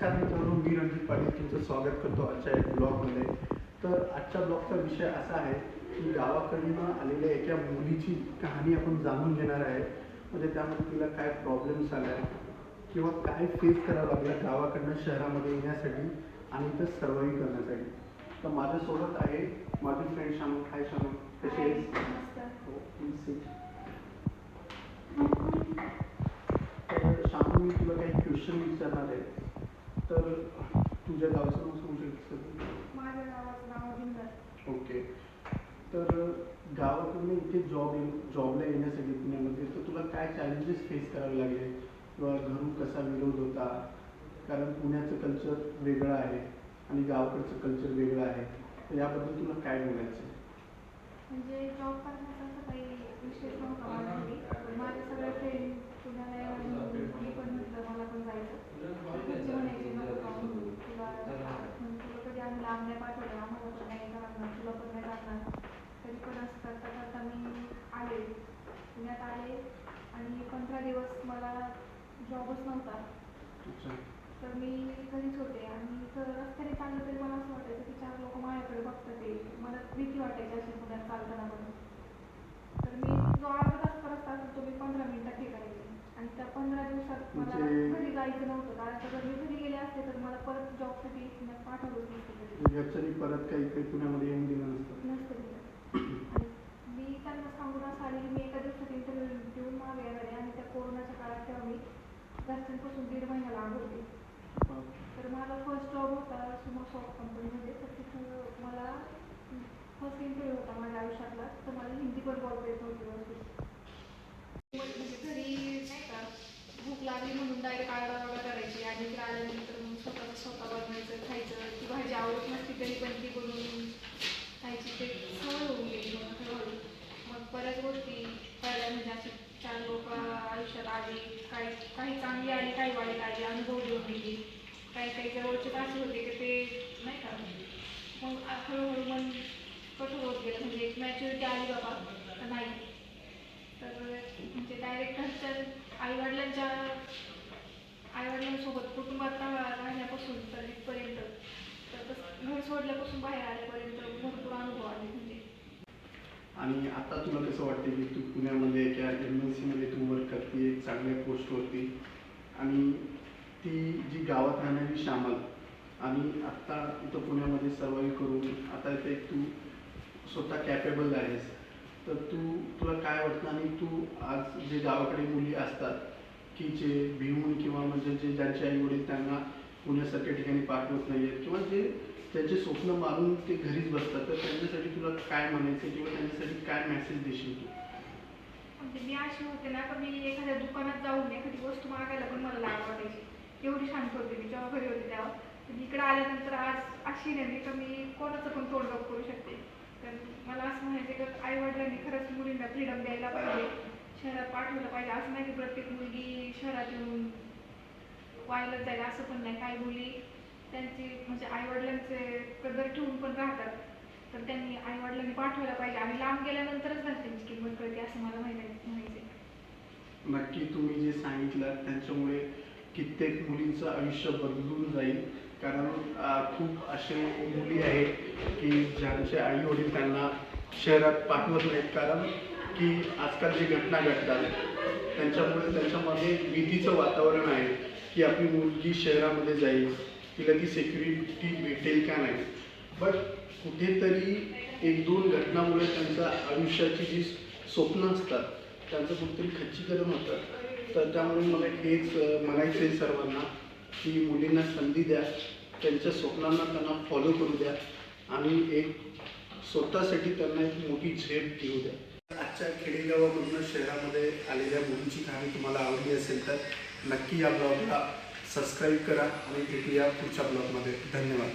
नमस्कार मित्रांनो मी रणजित पाटील तुमचं स्वागत करतो आजच्या एक ब्लॉगमध्ये. तर आजच्या ब्लॉगचा विषय असा आहे की गावाकडनं आलेल्या एका मुलीची कहाणी आपण जाणून घेणार आहे. म्हणजे त्यामध्ये तिला काय प्रॉब्लेम्स आल्या किंवा काय फेस करावं लागलं गावाकडनं शहरामध्ये येण्यासाठी आणि इथं सर्वाईव्ह करण्यासाठी. तर माझ्यासोबत आहे माझी फ्रेंड शानू. हाय शानू. कशी हो तर शानू मी तुला काही क्वेश्चन विचारणार आहे. तर तुझ्या गावचं नाव सांगू शकतेस? माझ्या गावाचं नाव हिंदर ओके. तर गावाकडून इथे जॉब जॉबला येण्यासाठी पुण्यामध्ये तर तुला काय चॅलेंजेस फेस करावे लागले? किंवा घरून कसा विरोध होता? कारण पुण्याचं कल्चर वेगळं आहे आणि गावाकडचं कल्चर वेगळं आहे. तर याबद्दल तुला काय बोलायचं आहे? म्हणजे जॉब करण्याचा असं काही विशेष नव्हता माझ्या घरी पण माझे सगळे फ्रेंड पुण्याला यावं म्हणून मी पण म्हटलं मला पण जायचं घरचे म्हणायचे नको जाऊ तुला म्हणजे तुला कधी आम्ही लांब नाही पाठवलं आम्हाला पण नाही जाणार तुला पण नाही जाणार तरी पण असं करता करता मी आले पुण्यात आले आणि पंधरा दिवस मला जॉबच नव्हता अच्छा तर मी घरीच होते आणि तर रस्त्याने चाललं तरी मला असं वाटायचं की चार लोक माझ्याकडे बघतात ते. मला भीती वाटायची अशी पुण्यात चालताना पण तर मी जो अर्धा तास रस्ता असेल तो मी पंधरा मिनिटात हे करायचे आणि त्या पंधरा दिवसात मला म्हणजे- घरी जायचं नव्हतं. कारण का जर मी घरी गेले असते तर मला परत जॉबसाठी पुण्यात पाठवलंच नसतं घरी घरच्यांनी परत काही काही पुण्यामध्ये येऊन दिलं नसतं नसतं दिलं आणि मी त्यांना सांगून असं आले की मी एका दिवसात इंटरव्ह्यू देऊन मागे येणार आहे आणि त्या कोरोनाच्या काळात तेव्हा मी घरच्यांपासून दीड महिना लांब होते. तर माझा फर्स्ट जॉब होता सुमो सॉफ्ट कंपनीमध्ये तर तिथं मला फर्स्ट इंटरव्ह्यू होता माझ्या आयुष्यातला. तर मला हिंदी पण बोलता येत होती म्हणजे घरी नाही का भूक लागली म्हणून डायरेक्ट आळा करायची. आणि इकडे आल्यानंतर मग स्वतःचं स्वतः बनवायचं खायचं. ती भाजी आवडत नसती तरी पण ती बनवून खायची. ते सवय होऊन गेली मग हळूहळू मग बऱ्याच गोष्टी कळल्या म्हणजे असे चार लोक वर्षात आली काही काही चांगली आली काही वाईट आली अनुभव घेऊन गेली. काही काही जवळचे असे होते की ते नाही का? मग हळूहळू मन कठोर होत गेलं. म्हणजे एक मॅच्युरिटी आली बाबा. तर नाही. तर म्हणजे डायरेक्ट घरच्या आईवडिलांच्या आईवडिलांसोबत कुटुंबात राहण्यापासून तर इथपर्यंत. तर तसं घर सोडल्यापासून बाहेर आल्यापर्यंत भरपूर अनुभव आले. म्हणजे आणि आता तुला कसं वाटते की तू पुण्यामध्ये किंवा एम एन सीमध्ये तू वर्क करते एक चांगल्या पोस्टवरती आणि ती जी गावात राहणारी श्यामल आणि आत्ता इथं पुण्यामध्ये सर्वाईव्ह करून आता इथे तू स्वतः कॅपेबल आहेस. तर तू तुला काय वाटतं? आणि तू आज जे गावाकडे मुली असतात की जे भिवून किंवा म्हणजे जे ज्यांचे आई वडील त्यांना पुण्यासारख्या ठिकाणी पाठवत नाही आहेत किंवा जे त्यांचे स्वप्न मारून ते घरीच बसतात. तर त्यांच्यासाठी तुला काय म्हणायचं किंवा त्यांच्यासाठी काय मेसेज देशील तू? म्हणजे मी अशी होते ना पण मी एखाद्या दुकानात जाऊन एखादी वस्तू मागायला पण मला लाज वाटायची. एवढी शांत होते मी जेव्हा घरी होते तेव्हा. पण इकडे आल्यानंतर आज अशी नाही का मी कोणाचं पण तोंड करू शकते. तर मला असं म्हणायचं की आई वडिलांनी खरंच मुलींना फ्रीडम द्यायला पाहिजे. शहरात पाठवलं पाहिजे. असं नाही की प्रत्येक मुलगी शहरात येऊन व्हायला जाईल असं पण नाही. काही मुली त्यांची म्हणजे आई वडिलांचे कदर ठेवून पण राहतात. तर त्यांनी आई वडिलांनी पाठवायला पाहिजे. आणि लांब गेल्यानंतरच घरच्यांची किंमत कळते असं मला माहिती म्हणायचे नक्की तुम्ही जे सांगितलं त्यांच्यामुळे कित्येक मुलींचं आयुष्य बदलून जाईल. कारण खूप असे मुली आहेत की ज्यांचे आई वडील त्यांना शहरात पाठवत नाहीत. कारण की आजकाल जे घटना घडतात त्यांच्यामुळे त्यांच्यामध्ये भीतीचं वातावरण आहे की आपली मुलगी शहरामध्ये जाईल. की लगेच सेक्युरिटी भेटेल का नाही. बट कुठेतरी एक दोन घटनामुळे त्यांचा आयुष्याची जी स्वप्न असतात त्यांचं कुठेतरी खच्चीकरण होतं. तर त्यामुळे मला हेच म्हणायचं आहे सर्वांना की मुलींना संधी द्या त्यांच्या स्वप्नांना त्यांना फॉलो करू द्या आणि एक स्वतःसाठी त्यांना एक मोठी झेप घेऊ द्या. आजच्या खेडेगावामधून शहरामध्ये आलेल्या मुलींची कहाणी तुम्हाला आवडली असेल तर नक्की या ब्लॉगला सबस्क्राईब करा आणि भेटूया पुढच्या ब्लॉगमध्ये धन्यवाद.